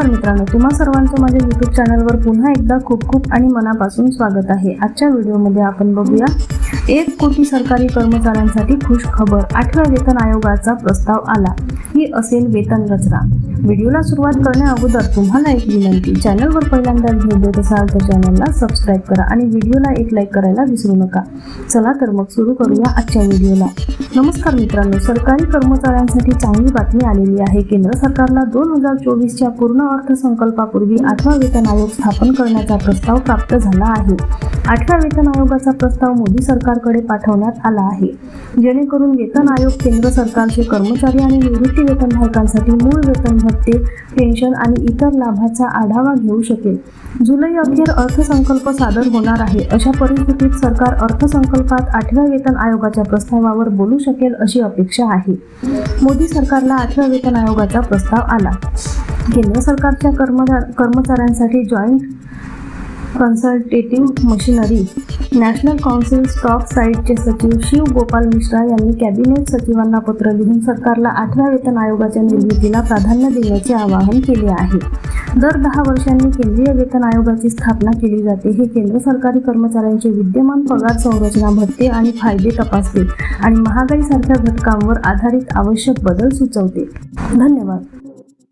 नमस्कार मित्रांनो तुम्हा सर्वांचं माझ्या यूट्यूब चॅनलवर पुन्हा एकदा खूप खूप आणि मनापासून स्वागत आहे. आजच्या व्हिडिओमध्ये आपण बघूया एक कोटी सरकारी कर्मचाऱ्यांसाठी खुश खबर आठव्या वेतन आयोगाचा प्रस्ताव आला. ही असेल वेतन रचना. व्हिडिओला सुरुवात करण्या अगोदर तुम्हाला एक विनंती. चॅनलवर पहिल्यांदा भेट देत असाल तर चॅनलला सबस्क्राईब करा आणि व्हिडिओला एक लाईक करायला विसरू नका. चला तर मग सुरू करूया आजच्या व्हिडिओला. नमस्कार मित्रांनो सरकारी कर्मचाऱ्यांसाठी चांगली बातमी आलेली आहे. केंद्र सरकारला दोन हजार चोवीसच्या पूर्ण अर्थसंकल्पापूर्वी आठवा वेतन आयोग स्थापन करण्याचा प्रस्ताव प्राप्त झाला आहे. आठव्या वेतन आयोगाचा प्रस्ताव मोदी सरकारकडे पाठवण्यात आला आहे. जेणेकरून वेतन आयोग केंद्र सरकारचे कर्मचारी आणि निवृत्ती वेतनधारकांसाठी मूळ वेतन भत्ते पेन्शन आणि इतर लाभाचा आढावा घेऊ शकेल. जुलै अखेर अर्थसंकल्प सादर होणार आहे. अशा परिस्थितीत सरकार अर्थसंकल्पात आठव्या वेतन आयोगाच्या प्रस्तावावर बोलू शकेल अशी अपेक्षा आहे. मोदी सरकारला आठव्या वेतन आयोगाचा प्रस्ताव आला. केंद्र सरकारच्या कर्मचाऱ्यांसाठी joint consultative machinery national council staff साईटचे सचिव शिव गोपाल मिश्रा यांनी कॅबिनेट सचिवांना पत्र लिहून सरकारला आठव्या वेतन आयोगाच्या निर्मितीला प्राधान्य देण्याचे आवाहन केले आहे. दर दहा वर्षांनी केंद्रीय वेतन आयोगाची स्थापना केली जाते. हे केंद्र सरकारी कर्मचाऱ्यांचे विद्यमान पगार संरचना भत्ते आणि फायदे तपासते आणि महागाईसारख्या घटकांवर आधारित आवश्यक बदल सुचवते. धन्यवाद.